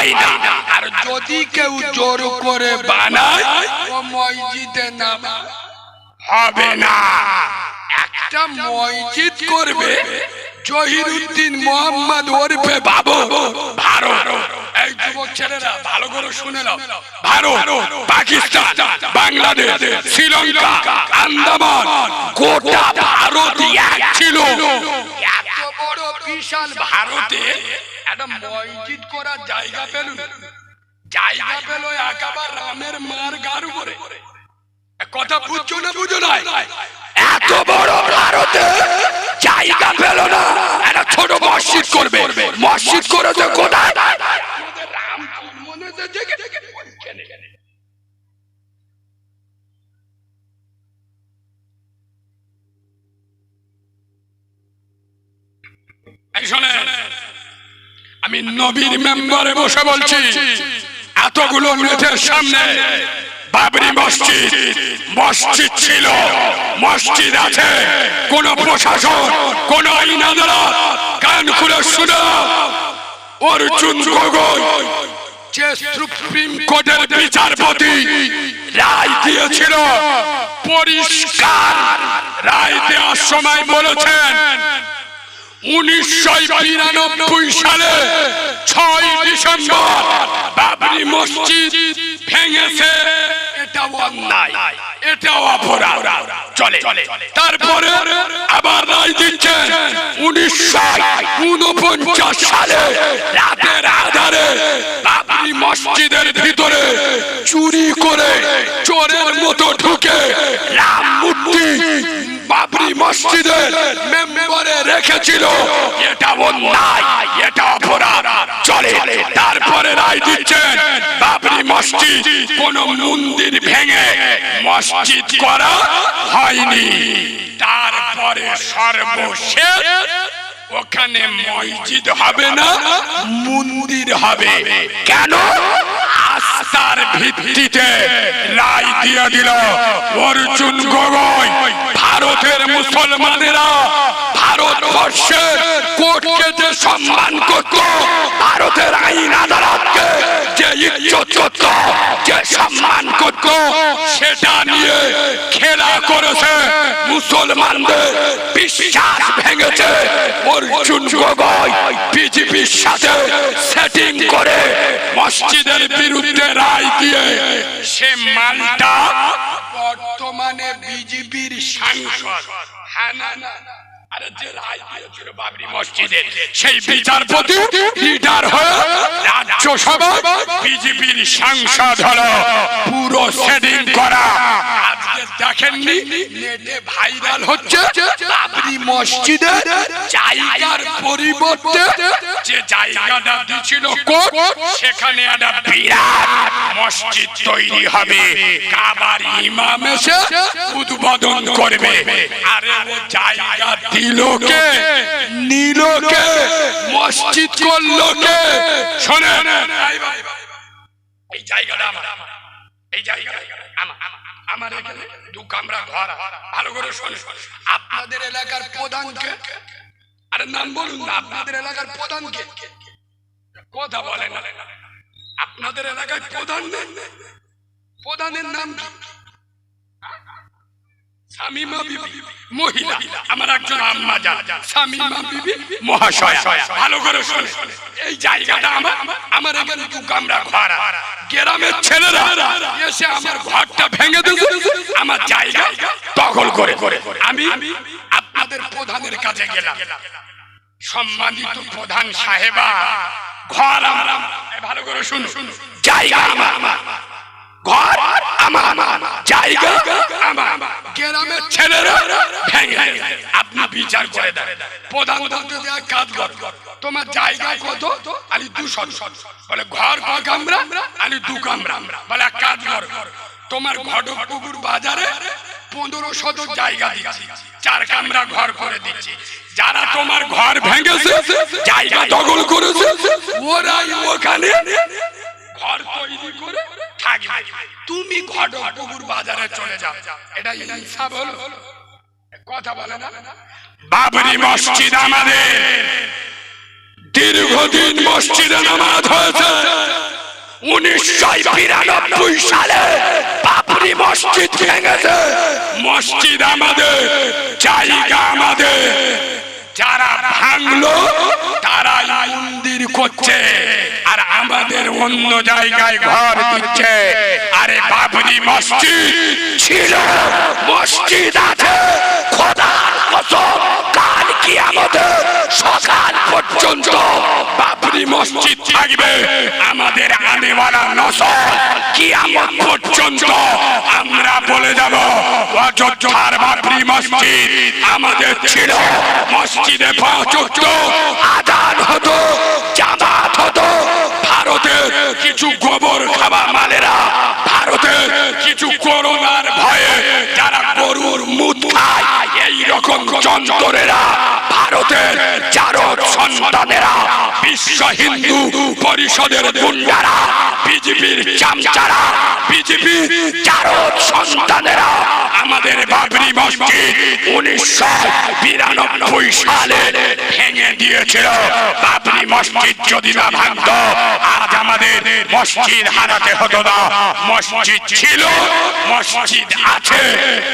হয় না। আর যদি কেউ জোর করে বানায় ও মসজিদে নামা হবে না। একটা মসজিদ করবে জহিরুদ্দিন মোহাম্মদ ওরফে বাবু। ভারত। এই যুবক ছেলেরা, ভালো করে শুনে নাও। ভারত, পাকিস্তান, বাংলাদেশ, শ্রীলঙ্কা, আন্দামান, গোটা ভারত এক ছিল। বিশাল ভারতে একটা মসজিদ করার জায়গা পেল জায়গা পেল একেবার রামের মার গার উপরে। কথা বুঝছ না বুঝো না এত বড় ভারতে জায়গা পেল না। একটা ছোট মসজিদ করবে। মসজিদ করেছে কোথায়? আমাদের রাম মনে হচ্ছে শোনেন, আমি নবীর মেম্বারে বসে বলছি এতগুলো নেটের সামনে বাবরি মসজিদ মসজিদ ছিল মসজিদ আছে। কোন প্রশাসন কোন আইন আদালত কান খুলে শুনে অর্জুন গগৈ যে সুপ্রিম কোর্টের বিচারপতি রায় দিয়েছিল পরিষ্কার রায় দেওয়ার সময় বলেছেন উনিশশো বিরানব্বই সালে ছয় ডিসেম্বর বাবরি মসজিদ ভেঙেছে। এটা অন্যায়। এটাও আবার রায় দিচ্ছেন উনিশশো উনপঞ্চাশ সালে রাতের আধারে বাবরি মসজিদের ভিতরে চুরি করে চোরের মতো ঢুকে রাম মূর্তি বাবরি মসজিদের মেম্বারে রেখেছিল। এটা অন্যায় এটা অপরাধ। চলে, তারপরে রায় দিচ্ছেন, বাবরি মসজিদ কোন মন্দির ভেঙে মসজিদ করা হয়নি। তারপরে সর্বশেষ ওখানে মসজিদ হবে না, মন্দির হবে। কেন? আস্থার ভিত্তিতে রায় দিয়ে দিল অর্জুন গগৈ ভারতের মুসলমানেরা ভারতবর্ষের কোর্টকে যে সম্মান করত, ভারতের আইন আদালতকে যে ইজ্জত করত, যে সম্মান করত, সেটা নিয়ে খেলা করেছে মুসলমানদের বিশ্বাস ভেঙেছে। অর্জুন গগৈ বিজেপির সাথে সেটিং করে মসজিদের বিরুদ্ধে রায় দিয়ে সে মালটা বর্তমানে সাংসদ হ্যাঁ না না আরে যে রায় দিয়েছিল বাবরি মসজিদে সেই বিচারপতি লিডার হয়ে রাজ্যসভা বিজেপির সাংসদ হলো। পুরো সেটিং করা। আজকে দেখেননি নেটে ভাইরাল হচ্ছে বাবরি মসজিদে জায়গার পরিবর্তে যে জায়গাটা দিছিল কোর্ট সেখানে একটা বিরাট মসজিদ তৈরি হবে। কাবার ইমাম এসে উদ্বোধন করবে। আরে ও জায়গা দিল কে? নিল কে? মসজিদ করল কে? শোনেন। এই জায়গাটা আমার। এই জায়গাটা আমার। এখানে দু কামরা ঘর। ভালো করে শোনে আপনাদের এলাকার প্রধানকে আরে নাম বলুন না, আপনাদের এলাকার প্রধানকে কথা বলেন আপনাদের এলাকায় প্রধান প্রধানের নাম মহিলা। আমার ছেলেরা এসে আমার ঘরটা ভেঙে আমার জায়গা দখল করে করে। আমি আপনাদের প্রধানের কাছে গেলাম। সম্মানিত প্রধান সাহেবা ঘর আমার। ভালো করে শুন। শুন জায়গা আমার। ঘর আমার। জায়গা আমার। গ্রামের ছেলেরা ভেঙে আপনি বিচার করে দেন। প্রধান দেয়া কাজ কর। তোমার জায়গা কত? আমি দুশো বলে ঘর ক কামরা আমি দু কামরা। বলে কাজ কর। তোমার ঘটকপুকুর বাজারে পনেরো শতক জায়গা ঘর যারা তোমার ঘর তুমি বাজারে চলে যাও। এটা কথা বলে না? বাবরি মসজিদ আমাদের। দীর্ঘদিন মসজিদে নামাজ হয়েছে। উনিশশো বিরানব্বই সালে বাবরি মসজিদ ভেঙেছে। মসজিদ আমাদের, জায়গা আমাদের। যারা ভাঙলো তারা মন্দির করছে। আর আমাদের অন্য জায়গায় ঘর দিচ্ছে। আরে বাবরি মসজিদ ছিল, মসজিদ আছে। আমাদের সকাল আমরা বলে যাব, অযোধ্যার বাবরি মসজিদ আমাদের ছিল। মসজিদে ওয়াক্ত আজান হতো, জামাত হতো। ভারতের কিছু গোবর খাওয়া মালেরা ভারতের কিছু করোনার ভয়ে যারা গরুর মুখ খায় এই রকম যন্ত্রেরা ভারতের চারক সন্তানেরা বিশ্ব হিন্দু পরিষদের গুন্ডারা বিজেপির চামচারা বিজেপির চারক সন্তানেরা আমাদের বাবরি মসজিদ উনিশশো বিরানব্বই সালে ভেঙে দিয়েছিল। বাবরি মসজিদ যদি না ভাঙত আজ আমাদের মসজিদ হারাতে হতো না। মসজিদ ছিল মসজিদ আছে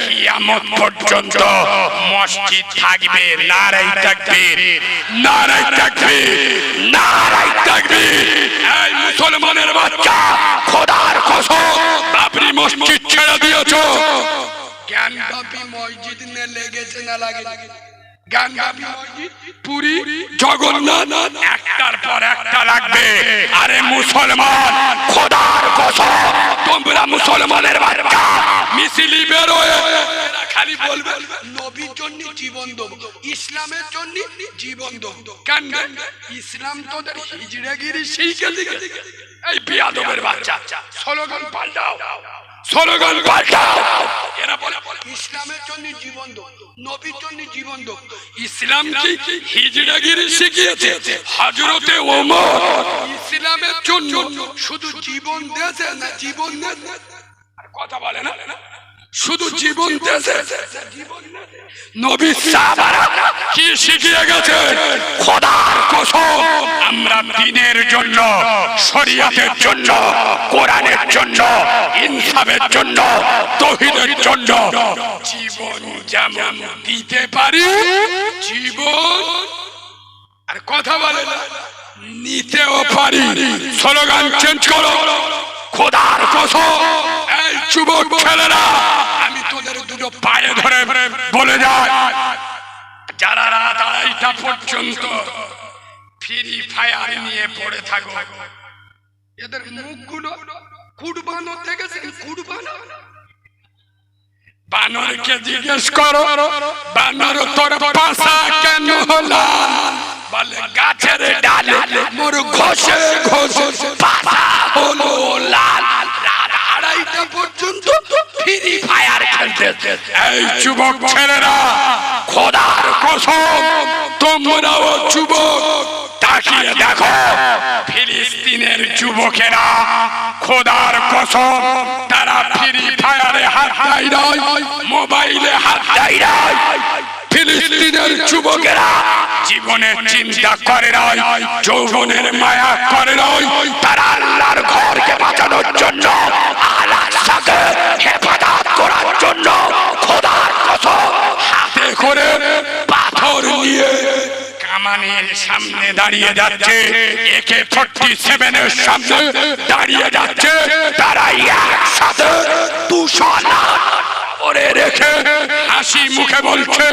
কিয়ামত পর্যন্ত মসজিদ থাকবে নারাই তাকবীর নারাই তাকবীর নারাই তাকবীর। এই মুসলমানের বাচ্চা খোদার কসম বাবরি মসজিদ ছেড়ে দিয়েছ। জ্ঞানব্যাপী মসজিদ নে লেগেছে না লাগে? জ্ঞানব্যাপী মসজিদ? পুরী জগন্নাথ একটার পর একটা লাগবে। আরে মুসলমান খোদার কসম তোমরা মুসলমানের বাচ্চা মিছিলি বেরোয়। খালি বলবে নবীর জন্য জীবন দেব ইসলামের জন্য জীবন দেব কেন ইসলাম তোদের হিজড়াগিরি শিখে দিকে এই বিয়াদবের বাচ্চা। স্লোগান পাল্টাও। স্লোগান পাল্টাও। এরা বলে ইসলামের জন্য জীবন দাও নবীর জন্য জীবন দাও ইসলাম কি হিজড়াগিরি শিখিয়েছে? হযরতে ওমর। ইসলামের জন্য শুধু জীবন দিয়েছে না জীবন নেন আর কথা বলে না? শুধু জীবন দেশে। নবী সাহাবারা কি শিখিয়ে গেছে খোদার কসম আমরা জন্য শরিয়াতের জন্য কোরআনের জন্য ইনসাফের জন্য তৌহিদের জন্য জীবন যেমন দিতে পারি জীবন আর কথা বলে না নিতেও পারি। স্লোগান চেঞ্জ করো। খোদার কসম এই যুবক ছেলেরা আমি তোদের দুটো পায়ে ধরে বলে যাই যারা রাত আড়াইটা পর্যন্ত ফ্রি ফায়ার নিয়ে পড়ে থাকো, এদের মুখগুলো জিজ্ঞেস করো, বানর তোর পাশা কেন হলা? বলে, গাছের ডালে মোর ঘষে ঘষে পাশা হলো লাল। আড়াইটা পর্যন্ত ফ্রি ফায়ার খেলতে। এই যুবক ছেলেরা খোদার কসম তোমরাও যুবক তাকিয়ে দেখো ফিলিস্তিনের যুবকেরা খোদার কসম তারা ফ্রি ফায়ারে হাত দেয় নাই মোবাইলে হাত দেয় নাই। ফিলিস্তিনের যুবকেরা জীবনের চিন্তা করে নাই যৌবনের মায়া করে নাই তারা আল্লাহর ঘরকে বাঁচানোর জন্য করে পাথর নিয়ে সামনে দাঁড়িয়ে যাচ্ছে। একে ফোর্টি সেভেনের সামনে দাঁড়িয়ে যাচ্ছে। তারা একসাথে দুশো রেখে হাসি মুখে বলছে,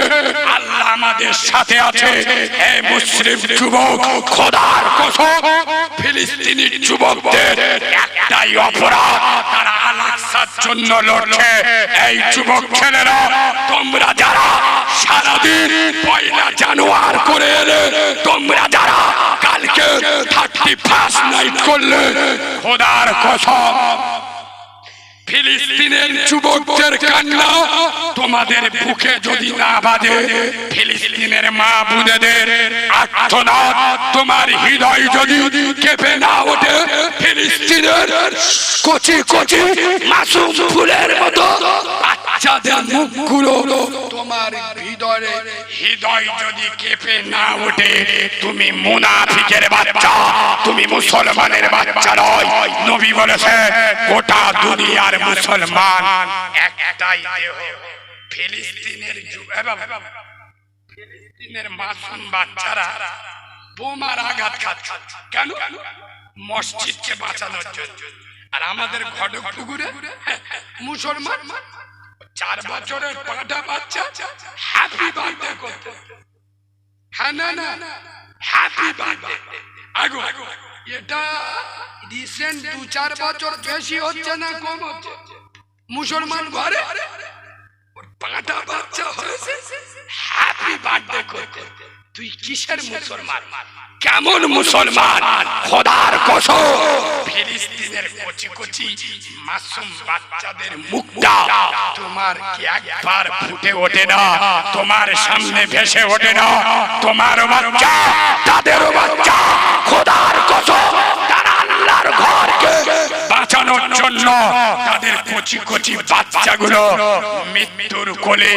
আল্লাহ আমাদের সাথে আছে। হে মুসলিম যুবক, খোদার কসম, ফিলিস্তিনি যুবকদের একটাই অপরাধ, তারা আলাক্সার জন্য লড়ছে। এই যুবক ছেলেরা, তোমরা যারা সারাদিন পয়লা জানুয়ার করে এলে, তোমরা যারা কালকে থার্টি ফার্স্ট নাইট করলে, খোদার কসম ফিলিস্তিনের যুবকদের কান্না তোমাদের বুকে যদি না বাজে, ফিলিস্তিনের মা বুনেদের আর্থনাদ তোমার হৃদয় যদি কেঁপে না ওঠে, ফিলিস্তিনের কচি কচি মাসুম ফুলের মতো বাচ্চাদের মুখগুলো তোমার হৃদয়ে হৃদয় যদি কেঁপে না ওঠে তুমি মুনাফিকের বাচ্চা তুমি মুসলমানের বাচ্চা নয়। নবী বলেছে গোটা দুনিয়ার মুসলমান একটাই দেহ ফিলিস্তিনের ফিলিস্তিনের মাসুম বাচ্চারা বোমার আঘাত খাচ্ছে। কেন? মসজিদকে বাঁচানোর জন্য। আর আমাদের ঘটক পুকুরে মুসলমান চার বছরের বাচ্চা হ্যাপি বার্থডে করতে। হ্যাঁ না না হ্যাপি বার্থডে আগো, এটা রিসেন্ট দু চার বছর বেশি হচ্ছে না কম হচ্ছে? মুসলমান ঘরে ওর বাচ্চা হয়েছে হ্যাপি বার্থডে করতে। তুই কিসের মুসলমান? কেমন মুসলমান? খোদার কসম। ফিলিস্তিনের কচি কচি মাসুম বাচ্চাদের মুখটা তোমার কি একবার ফুটে ওঠে না? তোমার সামনে ভেসে ওঠে না? তোমার বাচ্চা। তাদেরও বাচ্চা। খোদার কসম। তারা আল্লাহর ঘরকে বাঁচানোর জন্য তাদের কচি কচি বাচ্চাগুলো মৃত্যুর কোলে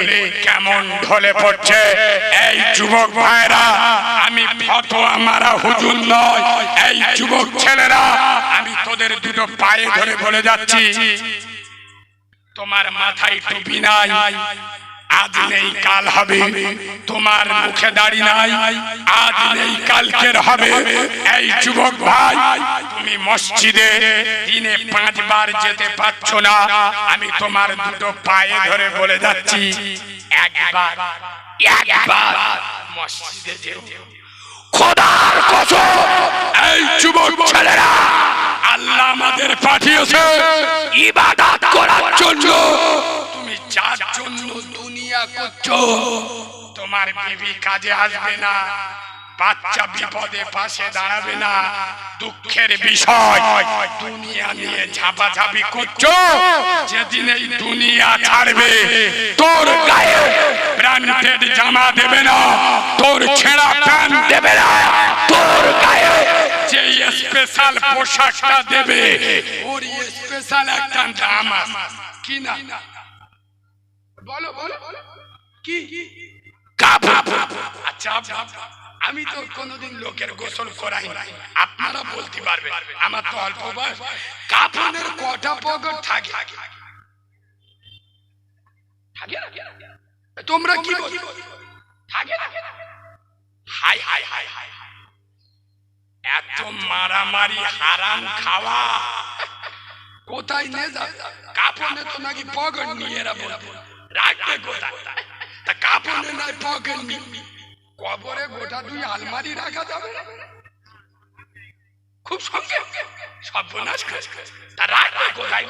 কেমন ঢলে পড়ছে? এই যুবক ভাইরা, আমি ফতোয়া মারা হুজুর নয়। এই যুবক ছেলেরা, আমি তোদের দুটো পায়ে ধরে বলে যাচ্ছি। তোমার মাথায় টুপি নাই আজ নেই কাল হবে। তোমার মুখে দাড়ি নাই, আজ নেই কালকের হবে। এই যুবক ভাই, তুমি মসজিদে দিনে পাঁচবার যেতে পারছ না। আমি তোমার দুটো পায়ে ধরে বলে যাচ্ছি, একবার একবার মসজিদে যেও। খোদার কসম, এই যুবক ছেলেরা, আল্লাহ আমাদের পাঠিয়েছে ইবাদত করার জন্য। তোমার বিবি কাজে আসবে না, বাচ্চা বিপদে পাশে দাঁড়াবে না, দুঃখের বিষয় দুনিয়া নিয়ে করছ? যেদিন এই দুনিয়া ছাড়বে, তোর গায়ে জামা দেবে না, তোর ছেঁড়া প্যান্ট দেবে না, তোর গায়ে যে স্পেশাল পোশাকটা দেবে ওর স্পেশাল একটা দাম আছে কি না? বলো বলো। কি? কাপড় আচ্ছা আমি তো কোনোদিন লোকের গোসল করাই আপনারা বলতে পারবেন আমার তো অল্প বয়স। কাফনের কটা পকেট থাকে? তোমরা কি থাকে হাই হাই হাই হাই। এত মারামারি হারাম খাওয়া। কোথায় নিয়ে যাবে? কাপনে তো নাকি পকেট নিয়ে এরা বলবে। রাখবে কোথায়? তা কাপনে নাই পকেট নি কবরে গোটা দুই আলমারি রাখা যাবে? খুব সঙ্গে। সর্বনাশ করে। তা রাখবে কোথায়?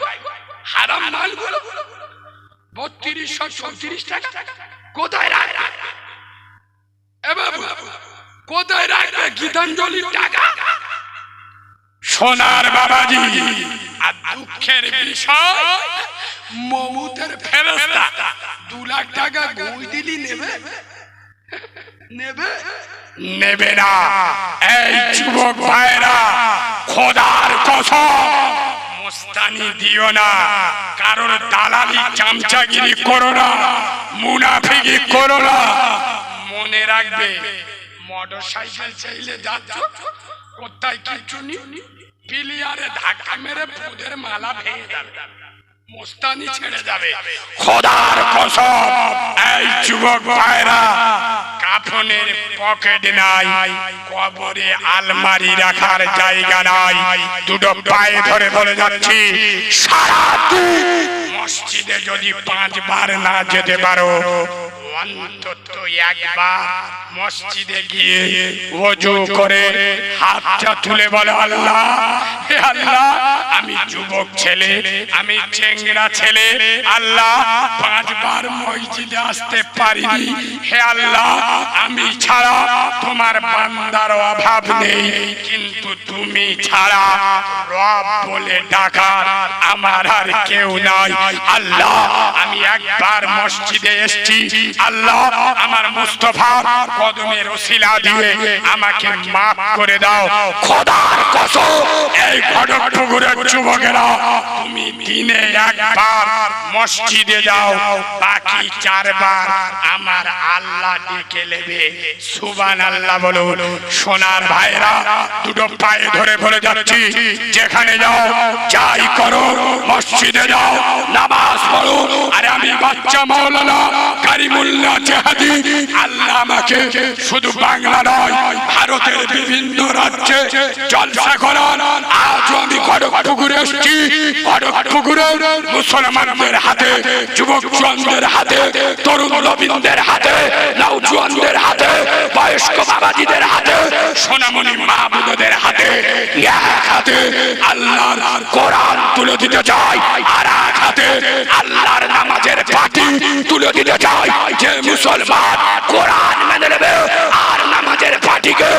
হারাম মালগুলো বত্রিশশো চৌত্রিশ টাকা? কোথায় রাখবে? এ বাবু কোথায় রাখবে গীতাঞ্জলির টাকা? সোনার বাবাজি আর দুঃখের বিষয়? মমুদের ফেরস্তা। দু লাখ টাকা ঘুষ দিলি নেবে? নেবে? নেবে না। এই যুবক ভাইরা, খোদার কসম, মোস্তানি দিও না। কারোর দালালি চামচাগিরি করো না মুনাফিকি করো না। মনে রাখবে, মোটর সাইকেল চাইলে যাচ্ছ, কোথায় কিছু নি পিলিয়ারে ধাক্কা মেরে ফুদের মালা ভেঙে যাবে। মোস্তানি ছেড়ে যাবে। খোদার কসম এই যুবক ভাইরা কাফনের পকেট নাই কবরে আলমারি রাখার জায়গা নাই। দুটো পায়ে ধরে বলে যাচ্ছি সারা মসজিদে যদি পাঁচবার না যেতে পারো অন্তত একবার মসজিদে গিয়ে ওযু করে হাতটা তুলে বলে আল্লাহ আল্লাহ আমি যুবক ছেলে আমি চেংড়া ছেলে আল্লাহ পাঁচবার মসজিদে আসতে পারিনি। হে আল্লাহ আমি ছাড়া তোমার বান্দার অভাব নেই। কিন্তু তুমি ছাড়া রব বলে ডাকার আমার আর কেউ নাই। আল্লাহ আমি একবার মসজিদে এসেছি। আল্লাহ আমার মুস্তফা কদমের ওসিলা দিয়ে আমাকে মাফ করে দাও। খোদার কসম, এই ঘটক পুকুরের যুবকেরা, তুমি দিনে একবার মসজিদে যাও, বাকি চারবার আমার আল্লাহ ডেকে নেবে। সুবান আল্লাহ বলো সোনার ভাইরা, দুটো পায়ে ধরে বলে যাচ্ছি। যেখানে যাও, যাই করো, মসজিদে যাও, নামাজ পড়ো। আরে আমি বাচ্চা মাওলানা বিভিন্ন রাজ্যে জলসা করার মুসলমানদের হাতে যুবক জওয়ানদের হাতে, তরুণ নবীনদের হাতে নওজোয়ানদের হাতে, বয়স্ক বাবাজিদের হাতে, সোনামণি মাহবুবদের হাতে, এক হাতে আল্লাহর কোরআন তুলে দিতে চাই, আর এক হাতে আল্লাহর নামাজের পাটি তুলে দিতে চাই। যে মুসলমান কোরআন মেনে নেবে আর নামাজের পাটিকে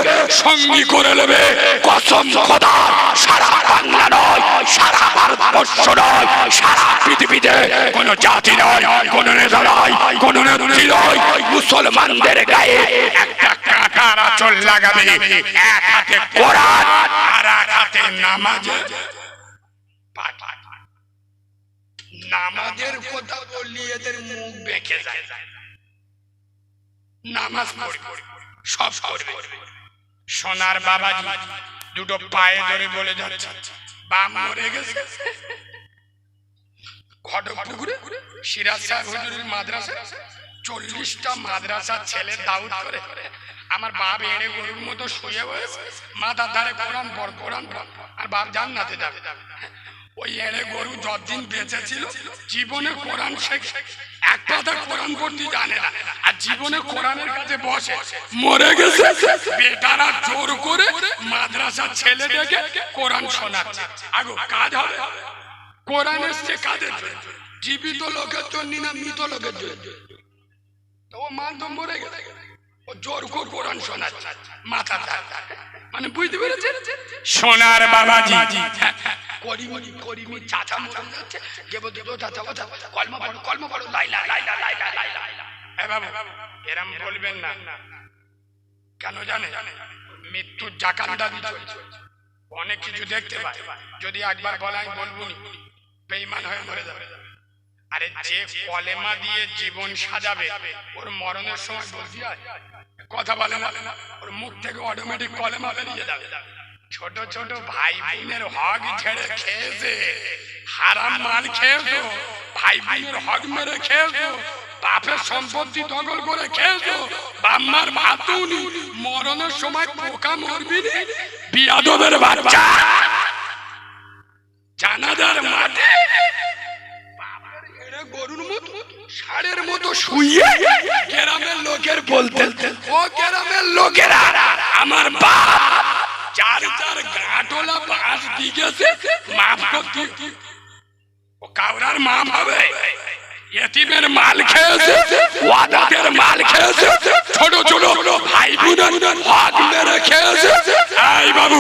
সঙ্গী করে নেবে। কসম খোদার সারা বাংলা নয়, সারা ভারতবর্ষ নয়, সারা পৃথিবীতে কোনো জাতি নয়, কোনো নেতা নয়, কোনো নেত্রী নয়। মুসলমানদের গায়ে একটা কাঁটার আচল লাগাবে। এক হাতে কোরআন আর এক হাতে নামাজের নামাজের কথা বললি এদের মুখ বেঁকে যায়। নামাজ সব করবে সোনার বাবাজি দুটো পায়ে ধরে বলে যাচ্ছে বাম মরে গেছে। ঘটক পুকুরে সিরাজ সাহেব হুজুরের মাদ্রাসা, চল্লিশটা মাদ্রাসার ছেলে দাউদ করে। আমার বাপ এড়ে গরুর মতো শুয়ে মাথার ধারে কোরআন পর কোরআন আর বাপ জান্নাতে যাবে। ওই এড়ে গরু যতদিন বেঁচে ছিল, জীবনে কোরআন শেখে এক পাতা কোরআন পড়তে জানে না। আর জীবনে কোরআনের কাছে বসে, মরে গেছে, বেটারা জোর করে মাদ্রাসার ছেলে ডেকে কোরআন শোনাচ্ছে। আগো, কাজ হবে। কোরআন এসছে কাদের জন্য। জীবিত লোকের জন্য না মৃত লোকের জন্য? তো মান তো মরে গেছে। জোর করে কোরআন শোনাচ্ছে মাথা মানে বুঝতে পেরেছেন? সোনার বাবাজি। করিমি করিমি চাচা মরে যাচ্ছে। যে বলতে তো চাচা কলমা পড়ো কলমা পড়ো লাইলা লাইলা লাইলা লাইলা এরম বলবেন না। কেন জানে? মৃত্যুর জাকান্দা দিতে অনেক কিছু দেখতে পায়। যদি একবার বলে আমি বলব নি বেইমান হয়ে মরে যাবে। আরে যে কলেমা দিয়ে জীবন সাজাবে ওর মরণের সময় কথা বলে না। ওর মুখ থেকে অটোমেটিক কলেমা বেরিয়ে যাবে ছোট ছোট ভাই বোনের হক ছেড়ে খেয়েছে। হারাম মাল খেয়েছো। ভাই বোনের হক মেরে খেয়েছো। বাপের সম্পত্তি দখল করে খেয়েছো। বাম্মার ভাতুনি, মরণের সময় পোকা মরবি বিয়াদবের বাচ্চা। জানাজার মাঠে। গরুর মতো। ষাঁড়ের মতো শুয়ে গ্রামের লোকের বলতে, ও গ্রামের লোকেরা, আমার বাপ চার চার গাঁটলা বাঁশ দিয়েছে মাফ করতে ও কাউরার মা হবে। এতিমের মাল খেয়েছে ওয়াদাদের মাল খেয়েছে ছোট ছোট ভাই বোনের হক মেরে খেয়েছে। এই বাবু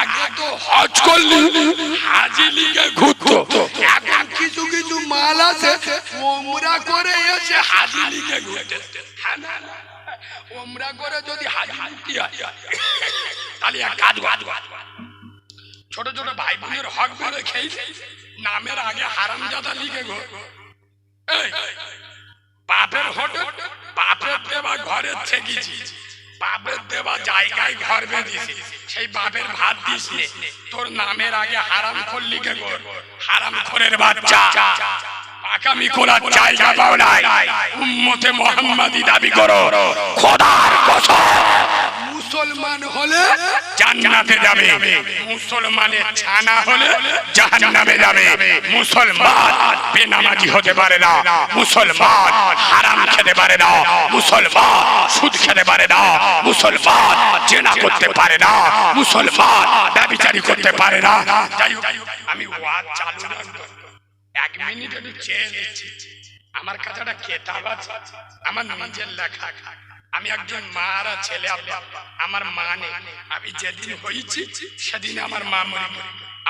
আগে তো হজ করলি হাজি লিগে ঘুরতো। এখন কিছু কিছু মাল আছে ওমরা করে এসে হাজি লিগে ঘুরতে। হ্যাঁ ওমরা করে যদি হাজি তাহলে এক কাজ ছোট ছোট ভাই বোনের হক মেরে খেয়েছে। নামের আগে হারামজাদা লিখে গো এই, বাপের হোটেল, বাপের দেওয়া ঘরে থেকেছি বাপের দেওয়া জায়গায় ঘর বেঁধেছি। সেই বাপের ভাত দিস তোর নামের আগে হারাম খোর লিখে গো হারাম খোরের বাচ্চা। পাকামি করার জায়গা পাও নাই। উম্মতে মোহাম্মদি দাবি করো। খোদার কসম। মুসলমান হলে জান্নাতে যাবে। মুসলমানের ছানা হলে জাহান্নামে যাবে। মুসলমান বেনামাজি হতে পারে না। মুসলমান হারাম খেতে পারে না। মুসলমান সুদ খেতে পারে না। মুসলমান জেনা করতে পারে না। মুসলমান ব্যবিচারি করতে পারে না। যাই হোক আমি ওয়াজ চালু রাখব এক মিনিট একটু চেয়ে নিচ্ছি। আমার কাছে একটা কেতাব আছে। আমার নিজের লেখা। আমি একজন মারা ছেলে আমার মা নেই আমি যেদিন হয়েছি সেদিন আমার মা মরে।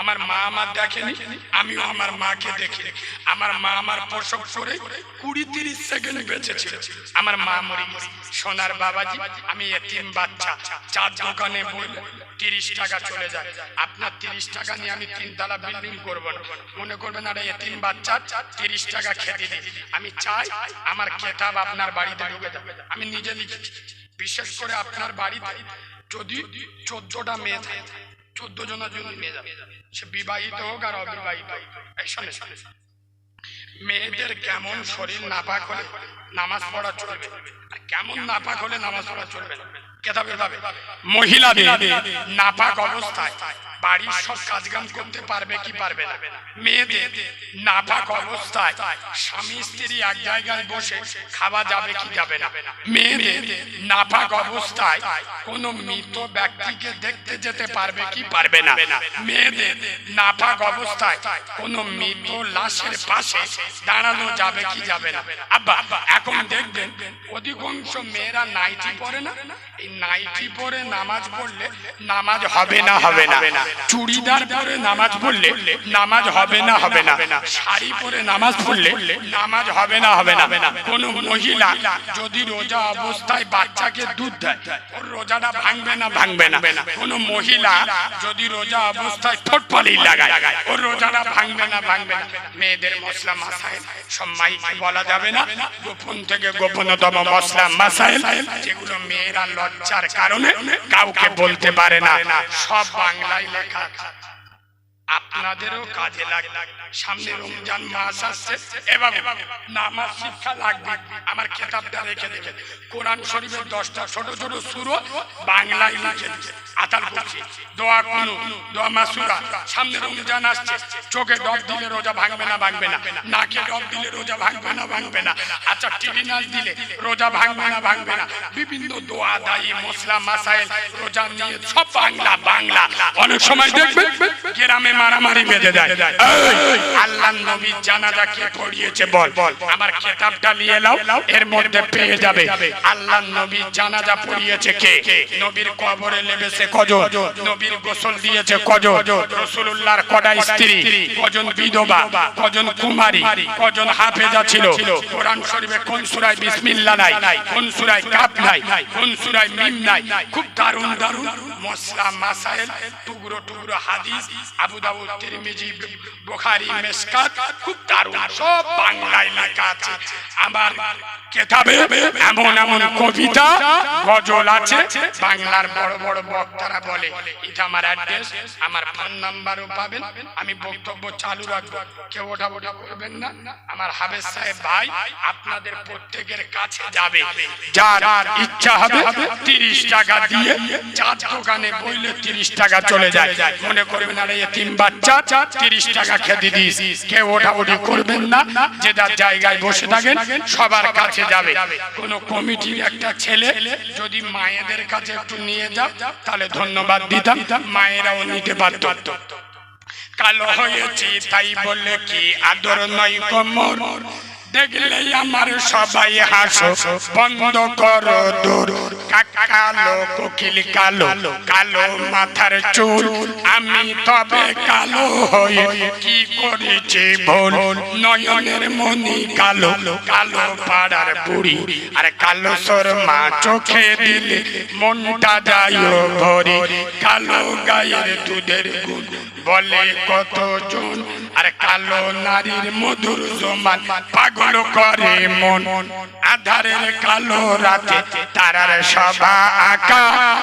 আমার মা আমার দেখেনি, আমিও আমার মাকে দেখি আমার মা আমার প্রসব করে কুড়ি তিরিশ সেকেন্ড বেঁচেছিল। আমার মা মরে। সোনার বাবাজি, আমি এতিম বাচ্চা। চার দোকানে বললে তিরিশ টাকা চলে যায়। আপনার তিরিশ টাকা নিয়ে আমি তিন তিনতলা বিল্ডিং করব না। মনে করবেন, আরে এতিম বাচ্চা, তিরিশ টাকা খেতে দিই। আমি চাই আমার খেতাব আপনার বাড়িতে ঢুকে যাবে আমি নিজে লিখেছি। বিশেষ করে আপনার বাড়িতে যদি চোদ্দটা মেয়ে থাকে চোদ্দ জনের জন্য নিয়ে যাবে সে বিবাহিত হোক আর অবিবাহিত এই। মেয়েদের কেমন শরীর নাপাক হলে নামাজ পড়া চলবে? আর কেমন নাপাক হলে নামাজ পড়া চলবে কেতাবে মহিলাদের নাপাক অবস্থায় বাড়ির সব কাজকাম করতে পারবে কি পারবে না? মেয়েদের নাপাক অবস্থায় স্বামী স্ত্রী এক জায়গায় বসে খাওয়া যাবে কি যাবে না? মেয়েদের নাপাক অবস্থায় কোন মৃত ব্যক্তিকে দেখতে যেতে পারবে কি পারবে না? মেয়েদের নাপাক অবস্থায় কোন মৃত লাশের পাশে দাঁড়ানো যাবে কি যাবে না? আব্বা, এখন দেখবেন অধিকাংশ মেয়েরা নাইটি পরে না? এই নাইটি পরে নামাজ পড়লে নামাজ হবে না হবে না? চুড়িদার পরে নামাজ পড়লে নামাজ হবে না হবে না। শাড়ি পরে নামাজ পড়লে নামাজ হবে না হবে না। কোন মহিলা যদি রোজা অবস্থায় বাচ্চাকে দুধ দেয়, ওর রোজাটা ভাঙবে না ভাঙবে না। কোন মহিলা যদি রোজা অবস্থায় ঠোঁট পালি লাগায়, ওর রোজাটা ভাঙবে না ভাঙবে না। মেয়েদের মশলা মাসাইল সম্মাইকে বলা যাবে না। গোপন থেকে গোপনতম মশলা মাসাইল যেগুলো মেয়েরা লজ্জার কারণে কাউকে বলতে পারে না। সব বাংলায় লেখা আছে। আপনাদেরও কাজে লাগবে। সামনে রমজান মাস আসছে, এবং নামাজ শিক্ষা লাগবে। আমার খেতাবটা রেখে দেবে। কোরআন শরীফের দশটা ছোট ছোট সুর বাংলায় লিখে দিচ্ছে আতাল দোয়া কুনু দোয়া মাসুরা। সামনে রমজান আসছে। চোখে ডব দিলে রোজা ভাঙবে না ভাঙবে না। নাকে ডব দিলে রোজা ভাঙবে না ভাঙবে না। আচ্ছা টিভি নাচ দিলে রোজা ভাঙবে না ভাঙবে না। বিভিন্ন দোয়া, দায়ী মশলা মাসাইল, রোজা নিয়ে সব বাংলা বাংলা। অনেক সময় দেখবে, গ্রামে মারামারি বেঁধে যায়। এই, আল্লাহ নবী জানাজা কে বল। বল। আমার খেতাবটা নিয়ে নাও এর মধ্যে পেয়ে যাবে। আল্লাহ নবী জানাজা পড়িয়েছে কে? নবীর কবরে লেবেছে কজন? নবীর গোসল দিয়েছে কজন? রসুল্লাহর কটা স্ত্রী। কজন বিধবা? কজন কুমারী? কজন হাফেজা ছিল? কোরআন শরীফে কোন সূরায় বিসমিল্লাহ নাই? কোন সূরায় কাফ নাই? কোন সূরায় মিম নাই? খুব দারুণ দারুণ। মশলা মাসাইল টুকরো টুকরো হাদিস আবু দাউদ তিরমিজি খুব দারুণ। সব লেখা আছে। আমার কেতাবে এমন এমন কবিতা, গজল আছে। বাংলার বড় বড় বক্তারা বলে, এটা আমার অ্যাড্রেস, আমার ফোন নাম্বারও পাবেন। আমি বক্তব্য চালু রাখব। কেউ ওঠা ওঠা করবেন না। আমার হাবেজ সাহেব ভাই আপনাদের প্রত্যেকের কাছে যাবে। যার ইচ্ছা হবে তিরিশ টাকা দিয়ে চার দোকানে বইলে তিরিশ টাকা চলে যায়। মনে করবেন, আরে তিন বাচ্চা তিরিশ টাকা খেতে দিস। কেউ ওঠা ওঠি করবেন না। যে যার জায়গায় বসে থাকেন, সবার কাছে যাবে। কোন কমিটির একটা ছেলে যদি মায়েদের কাছে একটু নিয়ে যাও, তাহলে ধন্যবাদ দিতাম। মায়েরাও নিতে পারত। কালো হয়েছি তাই বললে কি আদর নয় কমর। দেখলে আমার সবাই হাসো। বন্ধ করো দূর। কালো কোকিল কালো। কালো মাথার চুল। আমি তবে কালো হয়ে কি করেছি ভুল? নয়নের মনি কালো। কালো পাড়ার বুড়ি। আর কালো মা চোখে দিলে মনটা যায় ভরে। কালো গায়ের দুধের গুণ। বলে কতজন আর কালো নারীর মধুর সমান পাগল করে মন। আধারের কালো রাতে তারার সভা আঁকা।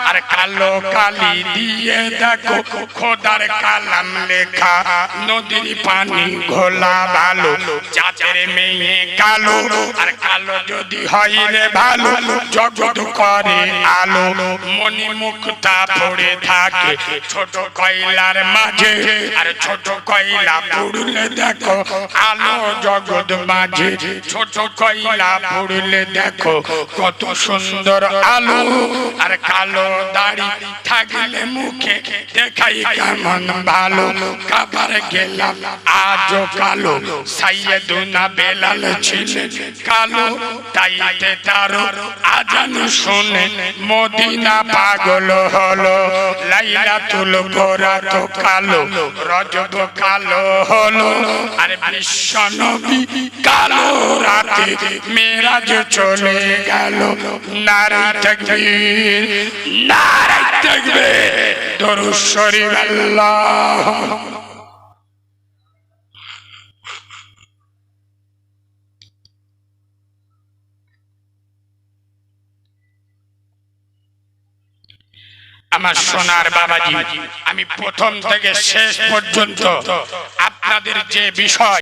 আর কালো কালি দিয়ে দেখো, খোদার কালাম লেখা। নদীর পানি ঘোলা ভালো চাঁদের মেয়ে কালো। আর কালো যদি হয় রে ভালো, জগৎ করে আলো। মনি মুক্তা পড়ে থাকে ছোট কয়লার মাঝে। আর ছোট কয়লা পুড়লে দেখো, আলো জগৎ মাঝে ছোট কয়লা পুড়লে দেখো, কত সুন্দর আলো। আর কালো দাড়ি থাকলে মুখে দেখাই কেমন ভালো। কাবার গেলাম, আজও কালো, সাইয়েদুনা বেলাল ছিলেন কালো। তাইতে তারও আজান শুনে মদিনা পাগল হলো। লাইলাতুল বরাত কালো রজত কালো হলো। আরে বিশ্ব নবী কালো রাতে মেরাজ চলে গেল। নারী তকবীর নারী তকবীর। দরুদ শরীফ আল্লাহ। আমার সোনার বাবাজি আমি প্রথম থেকে শেষ পর্যন্ত আপনাদের যে বিষয়